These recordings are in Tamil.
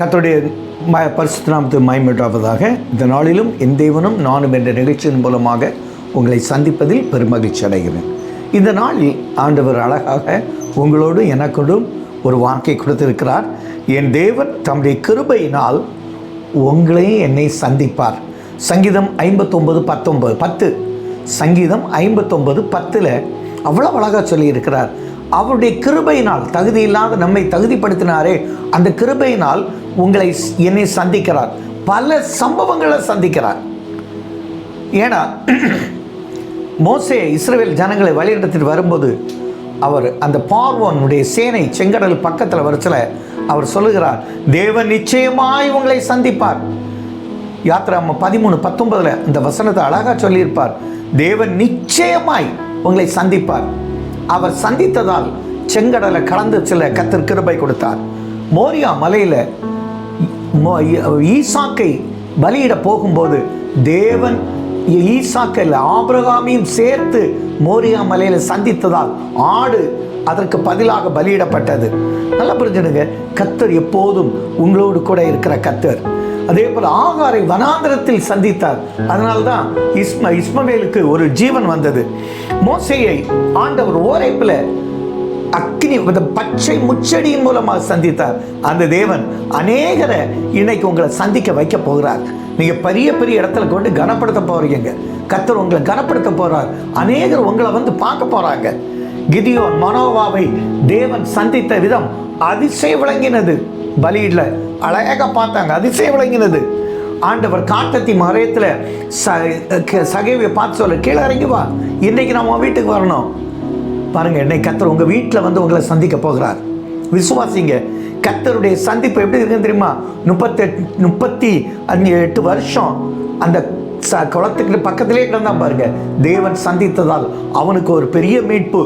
கத்தோடைய ம பரிசுத்த நாமத்து மயமிட்டாவதாக இந்த நாளிலும் என் தேவனும் நானும் என்ற நிகழ்ச்சியின் மூலமாக உங்களை சந்திப்பதில் பெருமகிழ்ச்சி அடைகிறேன். இந்த நாளில் ஆண்டவர் அழகாக உங்களோடு எனக்கோடும் ஒரு வார்த்தை கொடுத்திருக்கிறார். என் தேவன் தம்முடைய கிருபையினால் உங்களையும் என்னை சந்திப்பார். சங்கீதம் ஐம்பத்தொம்பது பத்தொம்பது பத்து. சங்கீதம் ஐம்பத்தொம்பது பத்தில் அவ்வளோ அழகாக சொல்லியிருக்கிறார். அவருடைய கிருபையினால் தகுதி இல்லாத நம்மை தகுதிப்படுத்தினாரே அந்த கிருபையினால் உங்களை என்னை சந்திக்கிறார். பல சம்பவங்களை சந்திக்கிறார். ஏன்னா மோசே இஸ்ரேல் ஜனங்களை வழிநடத்திட்டு வரும்போது அவர் அந்த பார்வோனுடைய சேனை செங்கடல் பக்கத்தில் வரச்சில் அவர் சொல்லுகிறார் தேவன் நிச்சயமாய் உங்களை சந்திப்பார். யாத்திராம பதிமூணு பத்தொன்பதில் இந்த வசனத்தை அழகாக சொல்லியிருப்பார். தேவன் நிச்சயமாய் உங்களை சந்திப்பார். அவர் சந்தித்ததால் செங்கடலை கலந்து சில கத்தர் கிருபை கொடுத்தார். மோரியா மலையில் மோ- ஈசாக்கை பலியிட போகும்போது தேவன் ஈசாக்கை ஆபிரகாமையும் சேர்த்து மோரியா மலையில் சந்தித்ததால் ஆடு அதற்கு பதிலாக பலியிடப்பட்டது. நல்லா புரிஞ்சுடுங்க கத்தர் எப்போதும் உங்களோடு கூட இருக்கிற கத்தர். அதே போல ஆகாரை வனாந்திரத்தில் சந்தித்தார். அதனால்தான் இஸ்ம இஸ்மவேலுக்கு ஒரு ஜீவன் வந்தது. மோசையை ஆண்டவர் ஓரைப்பில் அக்னி பச்சை முச்சடியின் மூலமாக சந்தித்தார். அந்த தேவன் அநேகரை இன்னைக்கு உங்களை சந்திக்க வைக்க போகிறார். நீங்கள் பெரிய பெரிய இடத்துல கொண்டு கனப்படுத்த போகிறீங்க கத்தர் உங்களை கனப்படுத்த போகிறார் அநேகர் உங்களை வந்து பார்க்க போகிறாங்க கிதியோன் மனோவாவை தேவன் சந்தித்த விதம் அதிசய விளங்கினது. பலியிடல. அழகாக பார்த்தாங்க. அதிசயம் விளங்கினது. ஆண்டவர் காட்டத்தி மறையத்தில் ச சகைவியை பார்த்து சொல்ல கீழே இறங்கி வா. இன்னைக்கு நம்ம வீட்டுக்கு வரணும். பாருங்க என்னை கத்தர் உங்கள் வீட்டில் வந்து உங்களை சந்திக்க போகிறார். விசுவாசிங்க கத்தருடைய சந்திப்பு எப்படி இருக்குன்னு தெரியுமா? முப்பத்தெட் முப்பத்தி அஞ்சு எட்டு வருஷம் அந்த ச குளத்துக்கு பக்கத்திலே கிடந்தான் பாருங்க. தேவன் சந்தித்ததால் அவனுக்கு ஒரு பெரிய மீட்பு.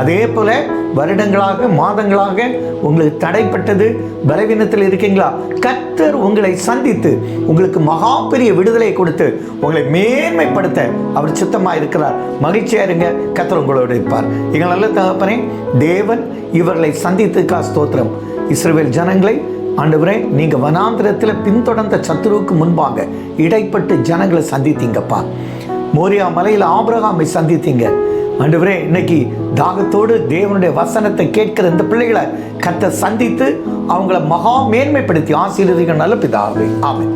அதே போல வருடங்களாக மாதங்களாக உங்களுக்கு தடைப்பட்டது. பலவீனத்தில் இருக்கீங்களா? கத்தர் உங்களை சந்தித்து உங்களுக்கு மகா பெரிய விடுதலை கொடுத்து உங்களை மேன்மைப்படுத்த அவர் சித்தமாக இருக்கிறார். மகிழ்ச்சியாக இருங்க. கத்தர் உங்களோடு இருப்பார். எங்கள் நல்ல தகப்பனே தேவன் இவர்களை சந்தித்துக்கா ஸ்தோத்திரம். இஸ்ரேல் ஜனங்களை ஆண்டவரே நீங்க வனாந்திரத்தில் பின்தொடர்ந்த சத்துருவுக்கு முன்பாக இடைப்பட்டு ஜனங்களை சந்தித்தீங்கப்பா. மோரியா மலையில் ஆபிரகாமை சந்தித்தீங்க. ஆண்டவரே இன்னைக்கு தாகத்தோடு தேவனுடைய வசனத்தை கேட்கிற இந்த பிள்ளைகளை கத்த சந்தித்து அவங்கள மகா மேன்மைப்படுத்தி ஆசீர்வதிகள் நல்ல பிதாவே. ஆமாம்